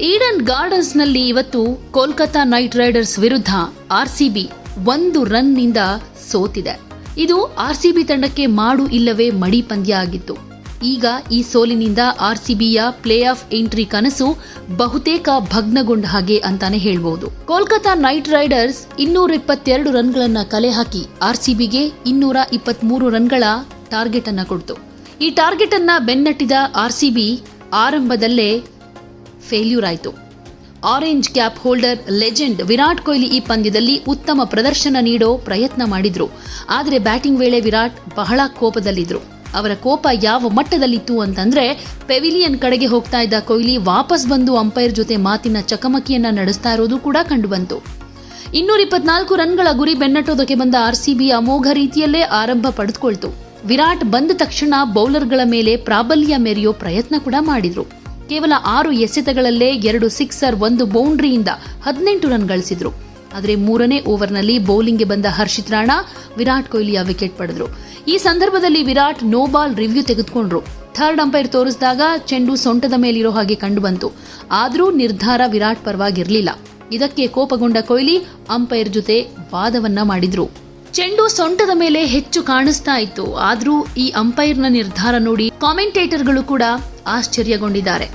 Eden ಗಾರ್ಡನ್ಸ್ನಲ್ಲಿ ಇವತ್ತು Kolkata Knight Riders ವಿರುದ್ಧ ಆರ್ಸಿಬಿ ಒಂದು ರನ್ನಿಂದ ಸೋತಿದೆ. ಇದು ಆರ್ಸಿಬಿ ತಂಡಕ್ಕೆ ಮಾಡು ಇಲ್ಲವೇ ಮಡಿ ಪಂದ್ಯ ಆಗಿತ್ತು. ಈಗ ಈ ಸೋಲಿನಿಂದ ಆರ್ಸಿಬಿಯ ಪ್ಲೇ ಆಫ್ ಎಂಟ್ರಿ ಕನಸು ಬಹುತೇಕ ಭಗ್ನಗೊಂಡ ಹಾಗೆ ಅಂತಾನೆ ಹೇಳ್ಬಹುದು ಕೋಲ್ಕತಾ ನೈಟ್ ರೈಡರ್ಸ್ ಇನ್ನೂರ ಇಪ್ಪತ್ತೆರಡು ರನ್ಗಳನ್ನ ಕಲೆ ಹಾಕಿ ಆರ್ಸಿಬಿಗೆ ಇನ್ನೂರ ಇಪ್ಪತ್ಮೂರು ರನ್ಗಳ ಟಾರ್ಗೆಟ್ ಅನ್ನ ಕೊಡ್ತು. ಈ ಟಾರ್ಗೆಟ್ ಅನ್ನ ಬೆನ್ನಟ್ಟಿದ ಆರ್ಸಿಬಿ ಆರಂಭದಲ್ಲೇ ಫೇಲ್ಯೂರ್ ಆಯಿತು. Orange cap holder legend Virat Kohli ಈ ಪಂದ್ಯದಲ್ಲಿ ಉತ್ತಮ ಪ್ರದರ್ಶನ ನೀಡೋ ಪ್ರಯತ್ನ ಮಾಡಿದ್ರು. ಆದರೆ ಬ್ಯಾಟಿಂಗ್ ವೇಳೆ ವಿರಾಟ್ ಬಹಳ ಕೋಪದಲ್ಲಿದ್ರು. ಅವರ ಕೋಪ ಯಾವ ಮಟ್ಟದಲ್ಲಿತ್ತು ಅಂತಂದ್ರೆ ಪೆವಿಲಿಯನ್ ಕಡೆಗೆ ಹೋಗ್ತಾ ಇದ್ದ ಕೊಹ್ಲಿ ವಾಪಸ್ ಬಂದು ಅಂಪೈರ್ ಜೊತೆ ಮಾತಿನ ಚಕಮಕಿಯನ್ನ ನಡೆಸ್ತಾ ಇರೋದು ಕೂಡ ಕಂಡುಬಂತು. ಇನ್ನೂರ ಇಪ್ಪತ್ನಾಲ್ಕು ರನ್ಗಳ ಗುರಿ ಬೆನ್ನಟ್ಟೋದಕ್ಕೆ ಬಂದ ಆರ್ಸಿಬಿ ಅಮೋಘ ರೀತಿಯಲ್ಲೇ ಆರಂಭ ಪಡೆದುಕೊಳ್ತು. ವಿರಾಟ್ ಬಂದ ತಕ್ಷಣ ಬೌಲರ್ಗಳ ಮೇಲೆ ಪ್ರಾಬಲ್ಯ ಮೆರೆಯೋ ಪ್ರಯತ್ನ ಕೂಡ ಮಾಡಿದ್ರು. ಕೇವಲ ಆರು ಎಸೆತಗಳಲ್ಲೇ ಎರಡು ಸಿಕ್ಸರ್ ಒಂದು ಬೌಂಡ್ರಿಯಿಂದ ಹದಿನೆಂಟು ರನ್ ಗಳಿಸಿದ್ರು. ಆದರೆ ಮೂರನೇ ಓವರ್ನಲ್ಲಿ ಬೌಲಿಂಗ್ಗೆ ಬಂದ ಹರ್ಷಿತ್ ರಾಣಾ ವಿರಾಟ್ ಕೊಹ್ಲಿಯ ವಿಕೆಟ್ ಪಡೆದ್ರು. ಈ ಸಂದರ್ಭದಲ್ಲಿ ವಿರಾಟ್ ನೋ ಬಾಲ್ ರಿವ್ಯೂ ತೆಗೆದುಕೊಂಡ್ರು. ಥರ್ಡ್ ಅಂಪೈರ್ ತೋರಿಸಿದಾಗ ಚೆಂಡು ಸೊಂಟದ ಮೇಲಿರೋ ಹಾಗೆ ಕಂಡುಬಂತು. ಆದರೂ ನಿರ್ಧಾರ ವಿರಾಟ್ ಪರವಾಗಿರಲಿಲ್ಲ. ಇದಕ್ಕೆ ಕೋಪಗೊಂಡ ಕೊಹ್ಲಿ ಅಂಪೈರ್ ಜೊತೆ ವಾದವನ್ನ ಮಾಡಿದ್ರು. ಚೆಂಡು ಸೊಂಟದ ಮೇಲೆ ಹೆಚ್ಚು ಕಾಣಿಸ್ತಾ ಇತ್ತು. ಆದರೂ ಈ ಅಂಪೈರ್ನ ನಿರ್ಧಾರ ನೋಡಿ ಕಾಮೆಂಟೇಟರ್ಗಳು ಕೂಡ ಆಶ್ಚರ್ಯಗೊಂಡಿದ್ದಾರೆ.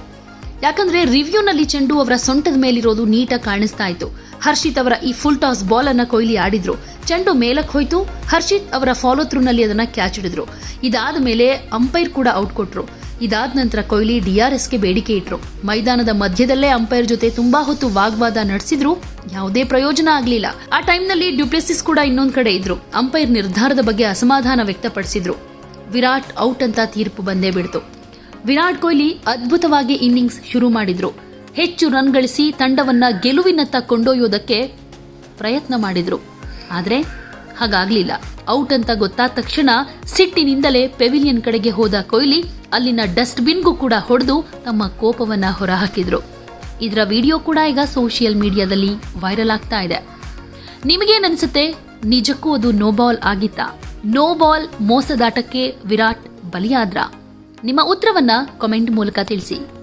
ಯಾಕಂದ್ರೆ ರಿವ್ಯೂನಲ್ಲಿ ಚೆಂಡು ಅವರ ಸೊಂಟದ ಮೇಲಿರೋದು ನೀಟಾಗಿ ಕಾಣಿಸ್ತಾ ಇತ್ತು ಹರ್ಷಿತ್ ಅವರ ಈ ಫುಲ್ ಟಾಸ್ ಬಾಲ್ ಅನ್ನ ಕೊಹ್ಲಿ ಆಡಿದ್ರು. ಚೆಂಡು ಮೇಲಕ್ಕೆ ಹೋಯ್ತು. ಹರ್ಷಿತ್ ಅವರ ಫಾಲೋ ಥ್ರೂನಲ್ಲಿ ಅದನ್ನ ಕ್ಯಾಚ್ ಹಿಡಿದ್ರು. ಇದಾದ ಮೇಲೆ ಅಂಪೈರ್ ಕೂಡ ಔಟ್ ಕೊಟ್ರು. ಇದಾದ ನಂತರ ಕೊಹ್ಲಿ ಡಿಆರ್ಎಸ್ಗೆ ಬೇಡಿಕೆ ಇಟ್ರು. ಮೈದಾನದ ಮಧ್ಯದಲ್ಲೇ ಅಂಪೈರ್ ಜೊತೆ ತುಂಬಾ ಹೊತ್ತು ವಾಗ್ವಾದ ನಡೆಸಿದ್ರು. ಯಾವುದೇ ಪ್ರಯೋಜನ ಆಗಲಿಲ್ಲ. ಆ ಟೈಮ್ನಲ್ಲಿ ಡ್ಯುಪ್ಲೆಸಿಸ್ ಕೂಡ ಇನ್ನೊಂದು ಕಡೆ ಇದ್ರು. ಅಂಪೈರ್ ನಿರ್ಧಾರದ ಬಗ್ಗೆ ಅಸಮಾಧಾನ ವ್ಯಕ್ತಪಡಿಸಿದ್ರು. ವಿರಾಟ್ ಔಟ್ ಅಂತ ತೀರ್ಪು ಬಂದೇ ಬಿಡ್ತು. ವಿರಾಟ್ ಕೊಹ್ಲಿ ಅದ್ಭುತವಾಗಿ ಇನ್ನಿಂಗ್ಸ್ ಶುರು ಮಾಡಿದ್ರು. ಹೆಚ್ಚು ರನ್ ಗಳಿಸಿ ತಂಡವನ್ನ ಗೆಲುವಿನತ್ತ ಕೊಂಡೊಯ್ಯೋದಕ್ಕೆ ಪ್ರಯತ್ನ ಮಾಡಿದ್ರು. ಆದ್ರೆ ಹಾಗಾಗ್ಲಿಲ್ಲ. ಔಟ್ ಅಂತ ಗೊತ್ತಾದ ತಕ್ಷಣ ಸಿಟ್ಟಿನಿಂದಲೇ ಪೆವಿಲಿಯನ್ ಕಡೆಗೆ ಹೋದ ಕೊಹ್ಲಿ ಅಲ್ಲಿನ ಡಸ್ಟ್ಬಿನ್ಗೂ ಕೂಡ ಹೊಡೆದು ತಮ್ಮ ಕೋಪವನ್ನ ಹೊರಹಾಕಿದ್ರು. ಇದರ ವಿಡಿಯೋ ಕೂಡ ಈಗ ಸೋಷಿಯಲ್ ಮೀಡಿಯಾದಲ್ಲಿ ವೈರಲ್ ಆಗ್ತಾ ಇದೆ. ನಿಮಗೇನನ್ಸುತ್ತೆ? ನಿಜಕ್ಕೂ ಅದು ನೋ ಬಾಲ್ ಆಗಿತ್ತಾ? ನೋ ಬಾಲ್ ಮೋಸದಾಟಕ್ಕೆ ವಿರಾಟ್ ಬಲಿಯಾದ್ರ? ನಿಮ್ಮ ಉತ್ತರವನ್ನ ಕಾಮೆಂಟ್ ಮೂಲಕ ತಿಳಿಸಿ.